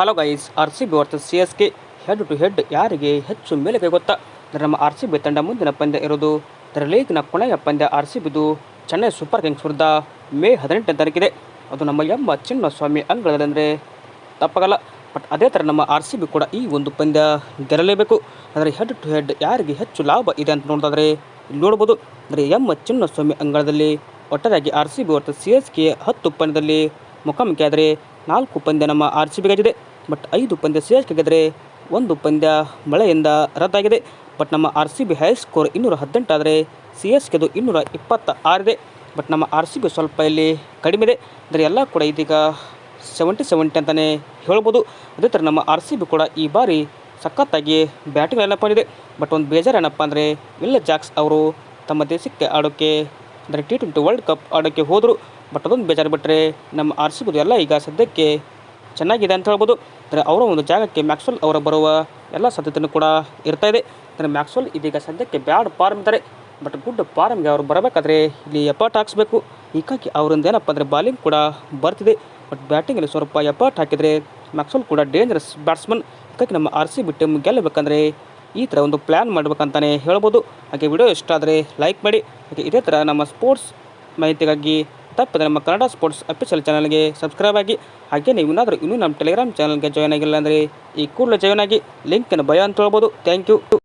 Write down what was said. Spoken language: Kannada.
Hello guys R C B versus C S K head to head ಯಾರಿಗೆ ಹೆಚ್ಚು ಮೇಲುಗೈ ಗೊತ್ತಾ? ಅಂದರೆ ನಮ್ಮ ಆರ್ ಸಿ ಬಿ ತಂಡ ಮುಂದಿನ ಪಂದ್ಯ ಇರೋದು ಇದರ ಲೀಗ್ನ ಕೊನೆಯ ಪಂದ್ಯ ಆರ್ ಸಿ ಬಿದು ಚೆನ್ನೈ ಸೂಪರ್ ಕಿಂಗ್ಸ್ ವಿರುದ್ಧ ಮೇ ಹದಿನೆಂಟನೇ ತಾರೀಕಿದೆ. ಅದು ನಮ್ಮ ಎಮ್ಮ ಚಿನ್ನಸ್ವಾಮಿ ಅಂಗಳದಲ್ಲಿ ಅಂದರೆ ತಪ್ಪಾಗಲ್ಲ. ಬಟ್ ಅದೇ ಥರ ನಮ್ಮ ಆರ್ ಸಿ ಬಿ ಕೂಡ ಈ ಒಂದು ಪಂದ್ಯ ಗೆಲ್ಲಲೇಬೇಕು. ಅಂದರೆ ಹೆಡ್ ಟು ಹೆಡ್ ಯಾರಿಗೆ ಹೆಚ್ಚು ಲಾಭ ಇದೆ ಅಂತ ನೋಡೋದಾದರೆ ಇಲ್ಲಿ ನೋಡ್ಬೋದು. ಅಂದರೆ ಎಮ್ಮ ಚಿನ್ನಸ್ವಾಮಿ ಅಂಗಳದಲ್ಲಿ ಒಟ್ಟಾರೆಯಾಗಿ ಆರ್ ಸಿ ಬಿ ಹೊರತು ಸಿ ಎಸ್ ಕೆ ಹತ್ತು ಪಂದ್ಯದಲ್ಲಿ ಮುಖಾಮುಖಿ ಆದರೆ ನಾಲ್ಕು ಪಂದ್ಯ ನಮ್ಮ ಆರ್ ಸಿ ಬಿಗಾಗಿದೆ ಬಟ್ ಐದು ಪಂದ್ಯ ಸಿ ಎಸ್ ಕೆ ಗೆದ್ದರೆ ಒಂದು ಪಂದ್ಯ ಮಳೆಯಿಂದ ರದ್ದಾಗಿದೆ. ಬಟ್ ನಮ್ಮ R C B high score ಇನ್ನೂರ ಹದಿನೆಂಟು ಆದರೆ ಸಿ ಎಸ್ ಕೆದು ಇನ್ನೂರ ಇಪ್ಪತ್ತ ಆರಿದೆ ಬಟ್ ನಮ್ಮ ಆರ್ ಸಿ ಬಿ ಸ್ವಲ್ಪ ಇಲ್ಲಿ ಕಡಿಮೆ ಇದೆ. ಅಂದರೆ ಎಲ್ಲ ಕೂಡ ಇದೀಗ ಸೆವೆಂಟಿ ಸೆವೆಂಟಿ ಅಂತಲೇ ಹೇಳ್ಬೋದು. ಅದೇ ಥರ ನಮ್ಮ ಆರ್ ಸಿ ಬಿ ಕೂಡ ಈ ಬಾರಿ ಸಖತ್ತಾಗಿ ಬ್ಯಾಟಿಂಗ್ ಏನಪ್ಪ ಇದೆ ಬಟ್ ಒಂದು ಬೇಜಾರು ಏನಪ್ಪ ಅಂದರೆ ವಿಲ್ಲ ಜಾಕ್ಸ್ ಅವರು ತಮ್ಮ ದೇಶಕ್ಕೆ ಆಡೋಕ್ಕೆ ಅಂದರೆ ಟಿ ಟ್ವೆಂಟಿ ವರ್ಲ್ಡ್ ಕಪ್ ಆಡೋಕ್ಕೆ ಹೋದರು. ಬಟ್ ಅದೊಂದು ಬೇಜಾರು ಬಿಟ್ಟರೆ ನಮ್ಮ ಆರ್ ಸಿ ಎಲ್ಲ ಈಗ ಸದ್ಯಕ್ಕೆ ಚೆನ್ನಾಗಿದೆ ಅಂತ ಹೇಳ್ಬೋದು. ಅಂದರೆ ಅವರ ಒಂದು ಜಾಗಕ್ಕೆ ಮ್ಯಾಕ್ಸ್ವೆಲ್ ಅವರ ಬರುವ ಎಲ್ಲ ಸಾಧ್ಯತೆಯೂ ಕೂಡ ಇರ್ತಾ ಇದೆ. ಅಂದರೆ ಮ್ಯಾಕ್ಸ್ವೆಲ್ ಇದೀಗ ಸದ್ಯಕ್ಕೆ ಬ್ಯಾಡ್ ಫಾರ್ಮ್ ಇದ್ದಾರೆ. ಬಟ್ ಗುಡ್ ಫಾರ್ಮ್ಗೆ ಅವರು ಬರಬೇಕಾದ್ರೆ ಇಲ್ಲಿ ಎಫರ್ಟ್ ಹಾಕ್ಸ್ಬೇಕು. ಹೀಗಾಗಿ ಅವರಿಂದ ಏನಪ್ಪ ಅಂದರೆ ಬಾಲಿಂಗ್ ಕೂಡ ಬರ್ತಿದೆ. ಬಟ್ ಬ್ಯಾಟಿಂಗಲ್ಲಿ ಸ್ವಲ್ಪ ಎಫರ್ಟ್ ಹಾಕಿದರೆ ಮ್ಯಾಕ್ಸ್ವೆಲ್ ಕೂಡ ಡೇಂಜರಸ್ ಬ್ಯಾಟ್ಸ್ಮನ್ ಹೀಗಾಗಿ ನಮ್ಮ ಆರ್ ಸಿ ಬಿ ಟೀಮ್ ಗೆಲ್ಲಬೇಕಂದ್ರೆ ಈ ಥರ ಒಂದು ಪ್ಲ್ಯಾನ್ ಮಾಡಬೇಕಂತಲೇ ಹೇಳ್ಬೋದು. ಹಾಗೆ ವಿಡಿಯೋ ಇಷ್ಟ ಆದರೆ ಲೈಕ್ ಮಾಡಿ. ಹಾಗೆ ಇದೇ ಥರ ನಮ್ಮ ಸ್ಪೋರ್ಟ್ಸ್ ಮಾಹಿತಿಗಾಗಿ ತಪ್ಪದೆ ನಮ್ಮ ಕನ್ನಡ ಸ್ಪೋರ್ಟ್ಸ್ ಅಫಿಷಿಯಲ್ ಚಾನಲ್ಗೆ ಸಬ್ಸ್ಕ್ರೈಬ್ ಆಗಿ. ಹಾಗೆ ನೀವು ಏನಾದರೂ ಇನ್ನೂ ನಮ್ಮ ಟೆಲಿಗ್ರಾಮ್ ಚಾನಲ್ಗೆ ಜಾಯ್ನ್ ಆಗಿಲ್ಲ ಅಂದರೆ ಈ ಕೂಡಲೇ ಜಾಯ್ನ್ ಆಗಿ. ಲಿಂಕನ್ನು ಭಯ ಅಂತ ಹೇಳ್ಬೋದು. Thank you